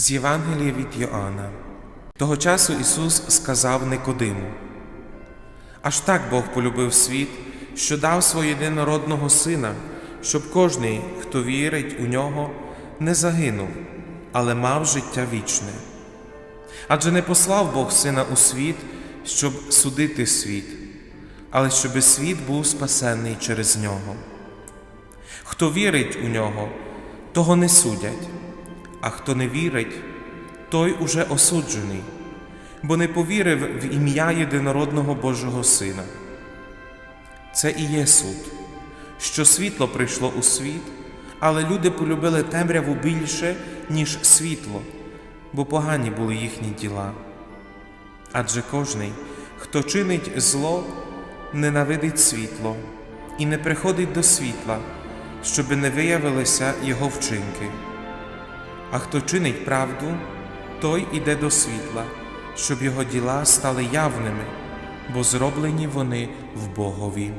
З Євангелія від Йоанна. Того часу Ісус сказав Никодиму: Аж так Бог полюбив світ, що дав свого єдинородного Сина, щоб кожний, хто вірить у нього, не загинув, але мав життя вічне. Адже не послав Бог Сина у світ, щоб судити світ, але щоби світ був спасений через нього. Хто вірить у нього, того не судять, а хто не вірить, той уже осуджений, бо не повірив в ім'я єдинородного Божого Сина. Це і є суд, що світло прийшло у світ, але люди полюбили темряву більше, ніж світло, бо погані були їхні діла. Адже кожний, хто чинить зло, ненавидить світло і не приходить до світла, щоби не виявилися його вчинки. А хто чинить правду, той іде до світла, щоб його діла стали явними, бо зроблені вони в Богові.